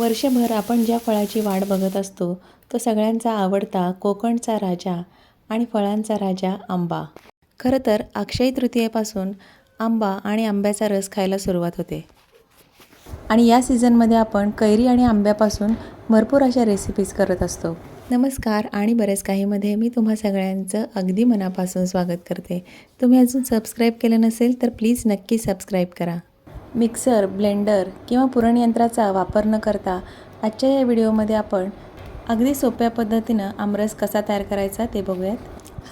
वर्षभर आपण ज्या फळाची वाट बघत असतो तो सगळ्यांचा आवडता कोकणचा राजा आणि फळांचा राजा आंबा. खरं तर अक्षयी तृतीयेपासून आंबा आणि आंब्याचा रस खायला सुरुवात होते. आणि या सीझनमध्ये आपण कैरी आणि आंब्यापासून भरपूर अशा रेसिपीज करत असतो. नमस्कार आणि बरेच काहीमध्ये मी तुम्हा सगळ्यांचं अगदी मनापासून स्वागत करते. तुम्ही अजून सबस्क्राईब केलं नसेल तर प्लीज नक्की सबस्क्राईब करा. मिक्सर ब्लेंडर किंवा पुरणयंत्राचा वापर न करता आजच्या या व्हिडिओमध्ये आपण अगदी सोप्या पद्धतीनं आमरस कसा तयार करायचा ते बघूयात.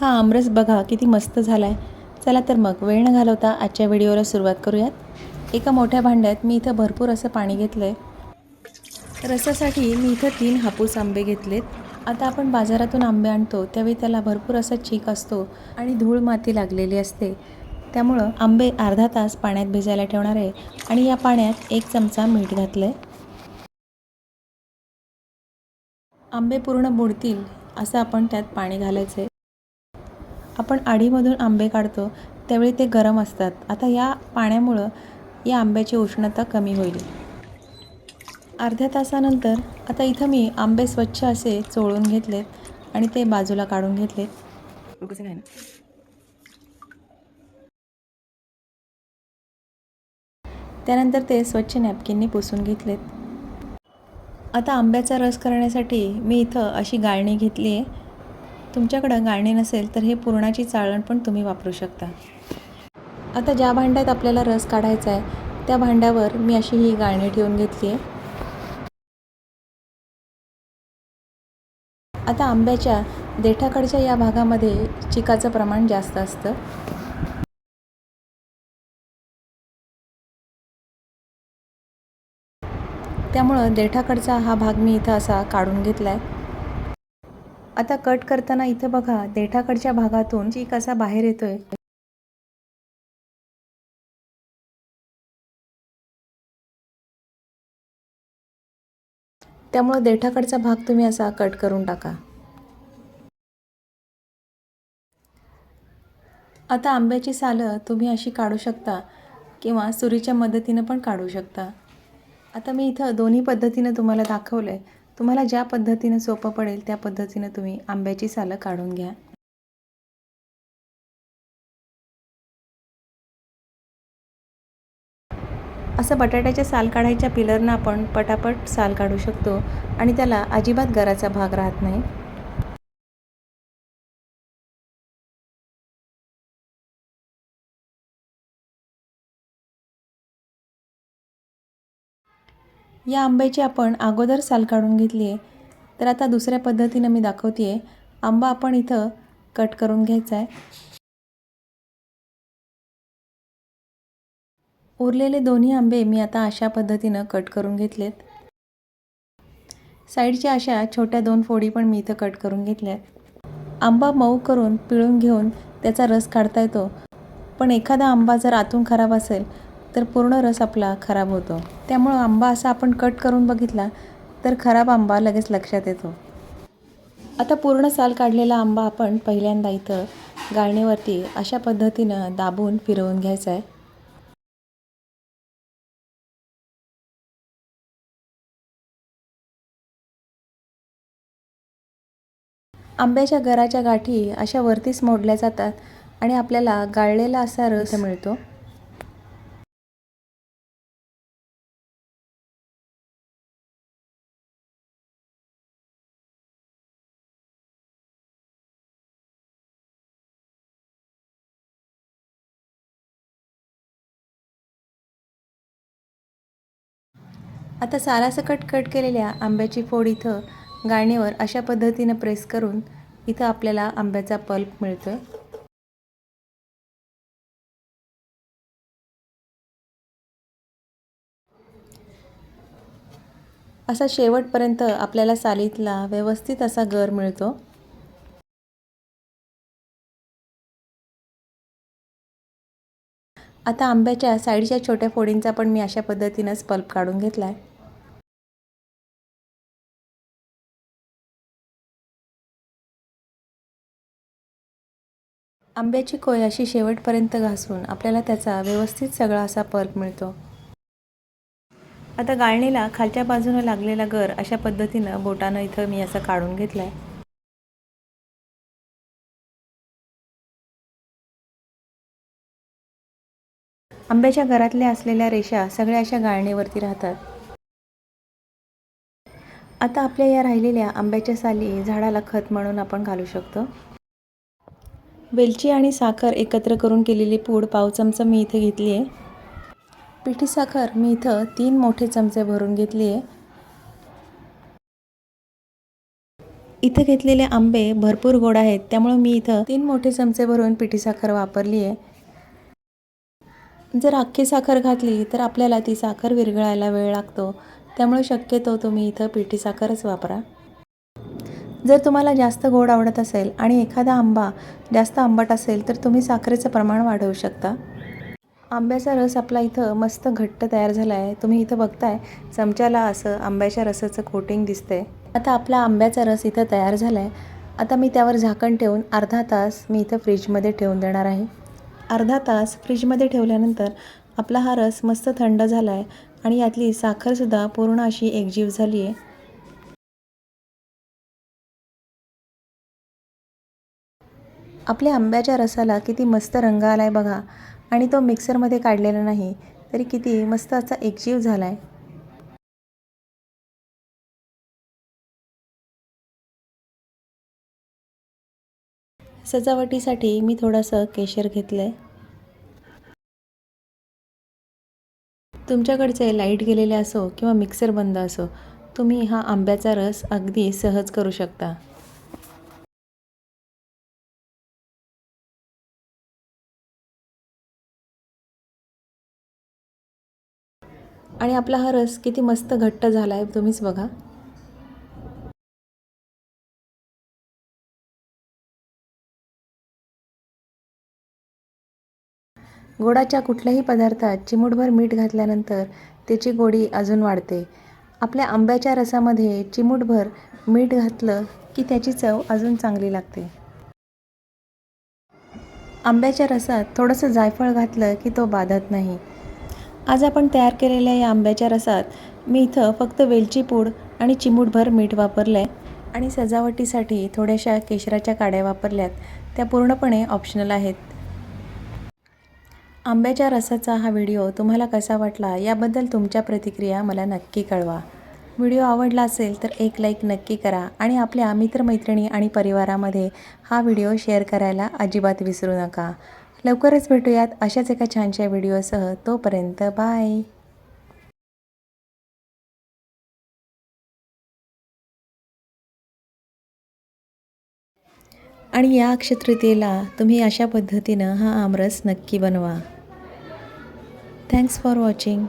हा आमरस बघा किती मस्त झाला आहे चला तर मग वेळ न घालवता आजच्या व्हिडिओला सुरुवात करूयात. एका मोठ्या भांड्यात मी इथं भरपूर असं पाणी घेतलं आहे रसासाठी मी इथं तीन हापूस आंबे घेतलेत. आता आपण बाजारातून आंबे आणतो त्यावेळी त्याला भरपूर असा चीक असतो आणि धूळ माती लागलेली असते. त्यामुळं आंबे अर्धा तास पाण्यात भिजायला ठेवणार आहे आणि या पाण्यात एक चमचा मीठ घातलं आहे आंबे पूर्ण बुडतील असं आपण त्यात पाणी घालायचं आहे आपण आडीमधून आंबे काढतो त्यावेळी ते गरम असतात. आता या पाण्यामुळं या आंब्याची उष्णता कमी होईल. अर्ध्या तासानंतर आता इथं मी आंबे स्वच्छ असे चोळून घेतलेत आणि ते बाजूला काढून घेतलेत. त्यानंतर ते स्वच्छ नॅपकिनने पुसून घेतलेत. आता आंब्याचा रस करण्यासाठी मी इथं अशी गाळणी घेतली आहे. तुमच्याकडं गाळणी नसेल तर हे पुरणाची चाळण पण तुम्ही वापरू शकता. आता ज्या भांड्यात आपल्याला रस काढायचा आहे त्या भांड्यावर मी अशी ही गाळणी ठेवून घेतली आहे. आता आंब्याच्या देठाकडच्या या भागामध्ये चिकाचं प्रमाण जास्त असतं. त्यामुळं देठाकडचा हा भाग मी इथं असा काढून घेतला आहे आता कट करताना इथं बघा देठाकडच्या भागातून चीक असा बाहेर येतोय. त्यामुळं देठाकडचा भाग तुम्ही असा कट करून टाका. आता आंब्याची सालं तुम्ही अशी काढू शकता किंवा सुरीच्या मदतीनं पण काढू शकता. आता मी इथं दोन्ही पद्धतीनं तुम्हाला दाखवलं आहे तुम्हाला ज्या पद्धतीनं सोपं पडेल त्या पद्धतीनं तुम्ही आंब्याची सालं काढून घ्या. असं बटाट्याच्या साल काढायच्या पिलरनं आपण पटापट साल काढू शकतो आणि त्याला अजिबात गराचा भाग राहत नाही. या आंब्याची आपण अगोदर साल काढून घेतली आहे. तर आता दुसऱ्या पद्धतीनं मी दाखवते आहे आंबा आपण इथं कट करून घ्यायचा आहे उरलेले दोन्ही आंबे मी आता अशा पद्धतीनं कट करून घेतलेत. साईडच्या अशा छोट्या दोन फोडी पण मी इथं कट करून घेतल्यात. आंबा मऊ करून पिळून घेऊन त्याचा रस काढता येतो. पण एखादा आंबा जर आतून खराब असेल तर पूर्ण रस आपला खराब होतो. त्यामुळं आंबा असा आपण कट करून बघितला तर खराब आंबा लगेच लक्षात येतो. आता पूर्ण साल काढलेला आंबा आपण पहिल्यांदा इथं गाळणीवरती अशा पद्धतीनं दाबून फिरवून घ्यायचा आहे. आंब्याच्या घराच्या गाठी अशा वरतीच मोडल्या जातात आणि आपल्याला गाळलेला असा रस मिळतो. आता सारासकट कट केलेल्या आंब्याची फोड इथं गाळणीवर अशा पद्धतीनं प्रेस करून इथं आपल्याला आंब्याचा पल्प मिळतो असा शेवटपर्यंत आपल्याला सालीतला व्यवस्थित असा गर मिळतो. आता आंब्याच्या साईडच्या छोट्या फोडींचा पण मी अशा पद्धतीनंच पल्प काढून घेतला आहे आंब्याची कोय अशी शेवटपर्यंत घासून आपल्याला त्याचा व्यवस्थित सगळा असा पर्क मिळतो. आता गाळणीला खालच्या बाजूनं लागलेला गर अशा पद्धतीनं बोटानं इथं मी असं काढून घेतलं आहे आंब्याच्या घरातल्या असलेल्या रेषा सगळ्या अशा गाळणीवरती राहतात. आता आपल्या या राहिलेल्या आंब्याच्या साली झाडाला खत म्हणून आपण घालू शकतो. वेलची आणि साखर एकत्र करून केलेली पूड पाव चमचा मी इथे घेतली आहे. पिठी साखर मी इथं तीन मोठे चमचे भरून घेतली आहे. इथं घेतलेले आंबे भरपूर गोड आहेत त्यामुळं मी इथं तीन मोठे चमचे भरून पिठी साखर वापरली आहे. जर अख्खी साखर घातली तर आपल्याला ती साखर विरघळायला वेळ लागतो त्यामुळे शक्यतो तुम्ही इथं पिठी साखरच वापरा. जर तुम्हाला जास्त गोड आवडत असेल आणि एखादा आंबा जास्त आंबट असेल तर तुम्ही साखरेचं प्रमाण वाढवू शकता. आंब्याचा रस आपला इथं मस्त घट्ट तयार झाला आहे तुम्ही इथं बघताय चमच्याला असं आंब्याच्या रसाचं कोटिंग दिसतंय. आता आपला आंब्याचा रस इथं तयार झाला आहे आता मी त्यावर झाकण ठेवून अर्धा तास मी इथं फ्रीजमध्ये ठेवून देणार आहे. अर्धा तास फ्रीजमध्ये ठेवल्यानंतर आपला हा रस मस्त थंड झाला आहे आणि यातली साखरसुद्धा पूर्ण अशी एकजीव झाली आहे आपल्या आंब्याच्या रसाला किती मस्त रंग आला आहे बघा. आणि तो मिक्सरमध्ये काढलेला नाही तरी किती मस्त असा एकजीव झाला आहे सजावटीसाठी मी थोडंसं केशर घेतलं आहे तुमच्याकडचे लाइट गेलेले असो किंवा मिक्सर बंद असो तुम्ही हा आंब्याचा रस अगदी सहज करू शकता. आणि आपला हा रस किती मस्त घट्ट झाला आहे तुम्हीच बघा. गोडाच्या कुठल्याही पदार्थात चिमूटभर मीठ घातल्यानंतर त्याची गोडी अजून वाढते. आपल्या आंब्याच्या रसामध्ये चिमूटभर मीठ घातलं की त्याची चव अजून चांगली लागते. आंब्याच्या रसात थोडंसं जायफळ घातलं की तो बाधत नाही. आज आपण तयार केलेल्या या आंब्याच्या रसात मी इथं फक्त वेलची पूड आणि चिमूटभर मीठ वापरलं आहे आणि सजावटीसाठी थोड्याशा केशराच्या काड्या वापरल्यात. त्या पूर्णपणे ऑप्शनल आहेत. आंब्याच्या रसाचा हा व्हिडिओ तुम्हाला कसा वाटला याबद्दल तुमच्या प्रतिक्रिया मला नक्की कळवा. व्हिडिओ आवडला असेल तर एक लाईक नक्की करा आणि आपल्या मित्रमैत्रिणी आणि परिवारामध्ये हा व्हिडिओ शेअर करायला अजिबात विसरू नका. लवकरच भेटूयात अशाच एका छानशा व्हिडिओसह. तोपर्यंत बाय. आणि या अक्षतृतीयेला तुम्ही अशा पद्धतीनं हा आमरस नक्की बनवा. Thanks for watching